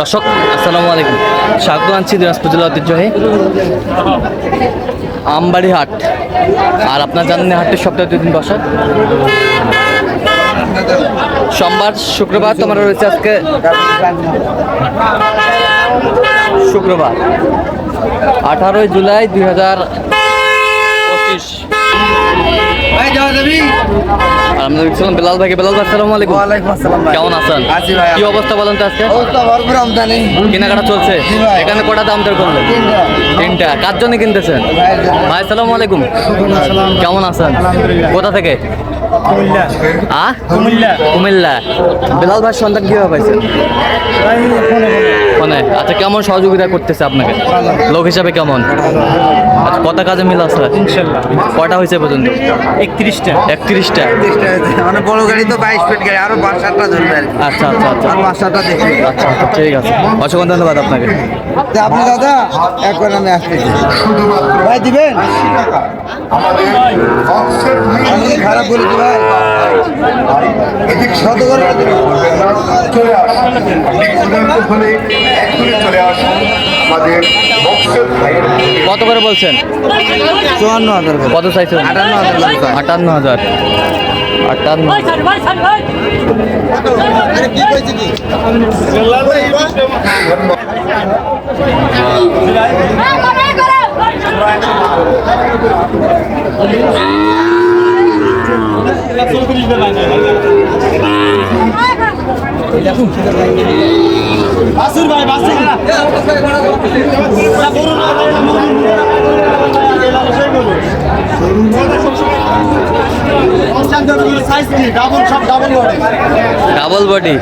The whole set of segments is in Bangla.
দর্শক, আসসালামু আলাইকুম। স্বাগত আনছি দিনাজপুর জেলা ঐতিহ্যবাহী আমবাড়ি হাট আর আপনার জানেন হাটটি সপ্তাহে দুই দিন বসে। সোমবার, শুক্রবার তোমার রয়েছে আজকে শুক্রবার, আঠারোই জুলাই দুই হাজার পঁচিশ। আমরা দেখছিলাম বেলাল ভাইকে। বেলাল ভাই আসসালামু আলাইকুম। ওয়ালাইকুম আসসালাম ভাই। কেমন আছেন? কি অবস্থা বলেন তো আজকে? কেনাকাটা চলছে? এখানে কটা দাম দর করলেন? তিনটা। কার জন্য কিনতেছেন। ভাই আলাইকুম। কেমন আছেন? কোথা থেকে? কুমিল্লা। আ? কুমিল্লা। কুমিল্লা। বেলাল ভাই সন্তান কীভাবে পাইছেন ফোনে। আচ্ছা কেমন সহযোগিতা করতেছে আপনাকে? লোক হিসাবে কেমন? আচ্ছা কত কাজে মিল আছে? ইনশাল্লাহ। কটা হয়েছে পর্যন্ত? একত্রিশটা। একত্রিশটা? মানে বড় গাড়ি তো বাইশ ফিট গাড়ি আরও পাঁচ সাতটা ধরবে আচ্ছা আচ্ছা আচ্ছা। আর পাঁচ সাতটা দেখবে আচ্ছা আচ্ছা ঠিক আছে। অসংখ্য ধন্যবাদ আপনাকে। আপনি দাদা একবার আমি আসতেছি ভাই দিবেন? খারাপ বলেছি ভাই? কত করে চলে আসুন হলে এখনই চলে আসুন আমাদের কত করে বলছেন চুয়ান্ন হাজার কত চাইছেন আটান্ন হাজার লাগবে। আটান্ন হাজার আটান্ন বাসুর ভাই বাসুর। ডাবল বডি ডাবল বডি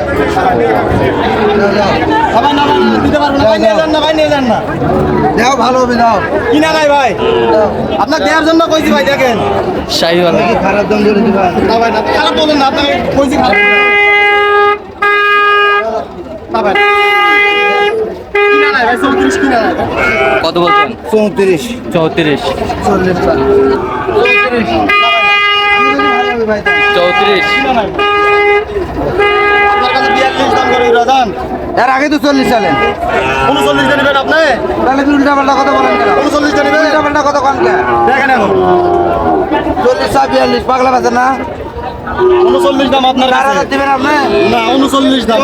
সবাই না ভাই, না ভাই ভাই নিয়ে যান না। দাও ভালো হবে দাও কিনা নাই ভাই? আপনার দেওয়ার জন্য কইছি ভাই দেখেন। শাহিওয়াল। কি খারাপ দাম ধরে দিবা না ভাই না খারাপ বলেন না আপনাকে কইছি খারাপ। না ভাই। কিনা নাই ভাই চৌত্রিশ কিনা নাই। কত বলছেন? চৌত্রিশ। চৌত্রিশ। চল্লিশ চৌত্রিশ। কিনা করে রাজান এর আগে তো চল্লিশ সালে উনচল্লিশ নেবেন আপনি? তাহলে উল্টা পাল্টা কথা বলেন কেন? উনচল্লিশ নেবেন? উল্টা পাল্টা কথা কন কে? দেখেন এখন। চল্লিশ বিয়াল্লিশ পাগলা আছে না? উনচল্লিশ দাম আপনার দিবেন আপনি? না উনচল্লিশ দাম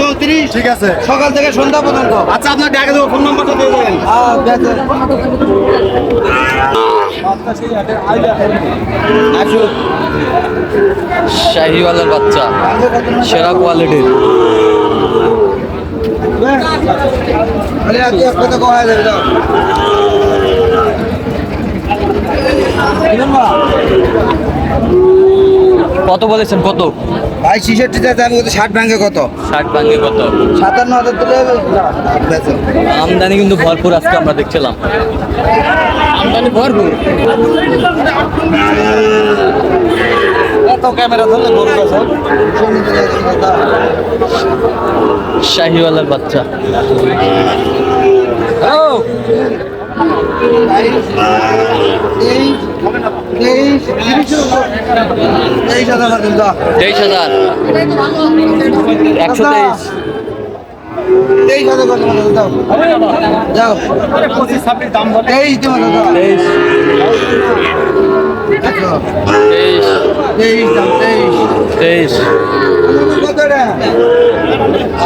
চৌত্রিশ ঠিক আছে। সকাল থেকে সন্ধ্যা পর্যন্ত। আচ্ছা আপনার ডেকে দেবো ফোন নাম্বারটা দিয়ে দেবেন শাহিওয়ালের বাচ্চা সেরা কোয়ালিটির। যাবে। কত বলেছেন কত? ভাই ছিষট্টি চাইছে আমি কত ষাট ব্যাংকে কত? ষাট ভাঙে কত? সাতান্ন হাজার দিলে আমদানি কিন্তু ভরপুর আজকে আমরা দেখছিলাম। আমদানি ভরপুর? এত ক্যামেরা ধরলে গরু আছে শাহিওয়ালের বাচ্চা। তেইশ তেইশ হাজার একশো তেইশ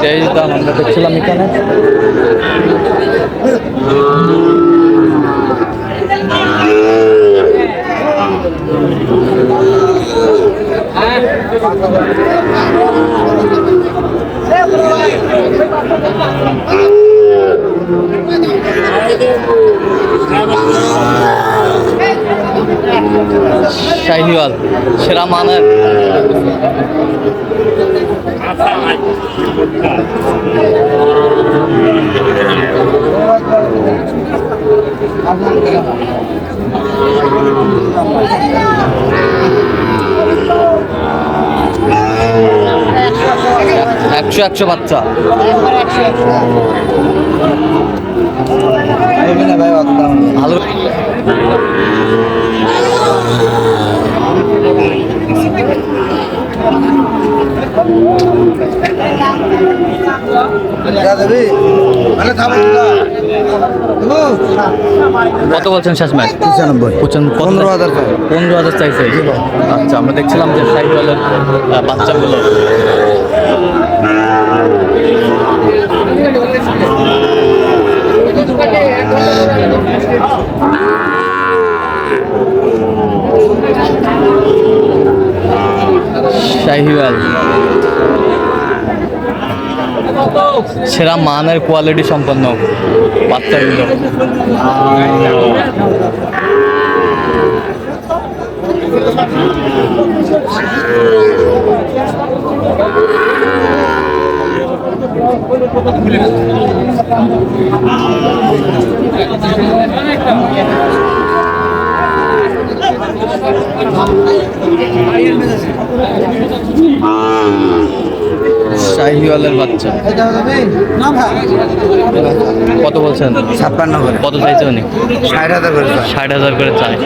তেইশ দাম আমরা দেখছিলাম এখানে শাহিওয়াল সেরা মানের। একশো একশো বাচ্চা। ভালো। কত বলছেন শেষ ম্যাচ? পঁচানব্বই। পনেরো হাজার। পনেরো হাজার চাইছে। আচ্ছা আমরা দেখছিলাম যে সাইকেলের বাচ্চাগুলো। শাহিওয়াল। সেরা মানের কোয়ালিটি সম্পন্ন বাচ্চাগুলো শাহিওয়ালের বাচ্চা। কত বলছেন? ছাপ্পান্ন করে। কত চাইছে উনি? ষাট হাজার করে। ষাট হাজার করে চায়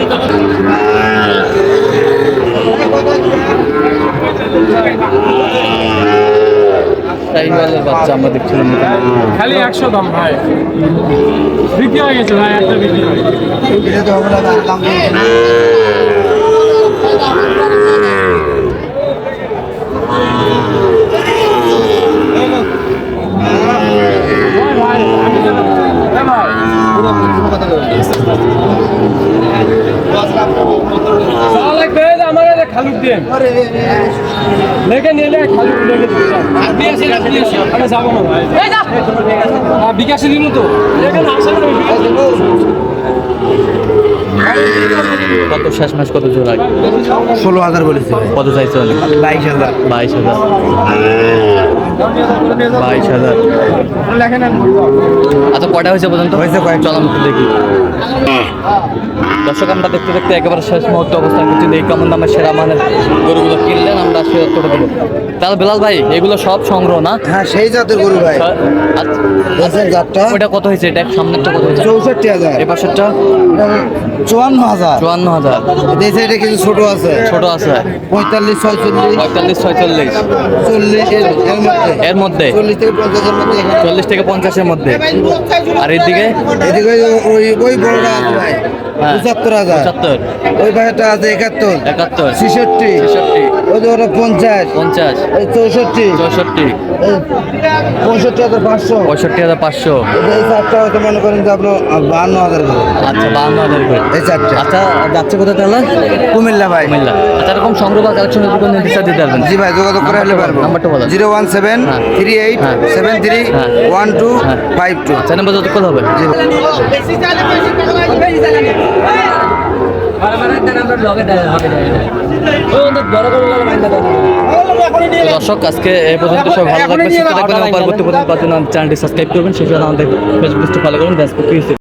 শাহিওয়ালের বাচ্চা আমরা দেখছিলাম খালি একশো দাম ভাই। বিক্রি হয়ে গেছে ভাই একটা বিক্রি হয়ে গেছে। এটা তো হবে না ভাই, দাম দিয়ে দিন। চা লাগবে যে আমার এই যে খালুক দিয়ে লেগে নিলে খালি লেগে আমি যাব। না বিকাশে দিন তো। এখানে আসে না। কত শেষ মাস কত জোর আগে ষোলো হাজার বলেছি কত চাইছে বাইশ হাজার। বাইশ হাজার। বাইশ হাজার। আচ্ছা কটা হয়েছে পর্যন্ত? হয়েছে। চল আমি দেখি। দর্শক আমরা দেখতে দেখতে একেবারে শেষ মুহূর্তে অবস্থান করছি। এই কেমন সেরা মানের গরুগুলো কিনলেন আমরা সে করে দেবো তাহলে বেলাল ভাই এগুলো সব সংগ্রহ না? হ্যাঁ সেই জাতের গরু ভাই। আচ্ছা, জাতটা। ওইটা কত হয়েছে? এটা সামনেরটা কত হয়েছে? চৌষট্টি হাজার। এ পাশেরটা? চুয়ান্ন হাজার। চুয়ান্ন হাজার। দেশে এটা কিছু ছোট আছে। ছোট আছে। পঁয়তাল্লিশ ছয়চল্লিশ। পঁয়তাল্লিশ ছয়চল্লিশ। চল্লিশ এর মধ্যে? চল্লিশ থেকে পঞ্চাশের মধ্যে আর এদিকে? এদিকে ওই- ওই ওই বড়টা আছে ভাই। হ্যাঁ। পঁচাত্তর হাজার। পঁচাত্তর। ওই পাশেরটা আছে একাত্তর। একাত্তর। ছেষট্টি। ছেষট্টি। ওই যে ওটা পঞ্চাশ। পঞ্চাশ। এই চৌষট্টি। চৌষট্টি। পঁয়ষট্টি হাজার পাঁচশো। পঁয়ষট্টি হাজার পাঁচশো। এই চারটা হয়তো মনে করেন যে আপনার বাহান্ন হাজার করে। আচ্ছা বাহান্ন হাজার করে। এই চারটা। আচ্ছা যাচ্ছে কোথায় তাহলে? কুমিল্লা ভাই। কুমিল্লা। আচ্ছা এরকম সংগ্রহ কালেকশন দিতে পারবেন। জি ভাই যোগাযোগ করে আসলে পারব। নাম্বারটা বলো। জিরো ওয়ান সেভেন হ্যাঁ। থ্রি এইট হ্যাঁ। সেভেন থ্রি হ্যাঁ। ওয়ান টু হ্যাঁ। ফাইভ টু আচ্ছা নাম্বার যত কত হবে দর্শক আজকে এই পর্যন্ত সব ভালো এবং পরবর্তী পর্যন্ত পাঁচজন চ্যানেলটি সাবস্ক্রাইব করবেন সেই জন্য আমাদের ফেসবুক ফলো করুন ফেসবুক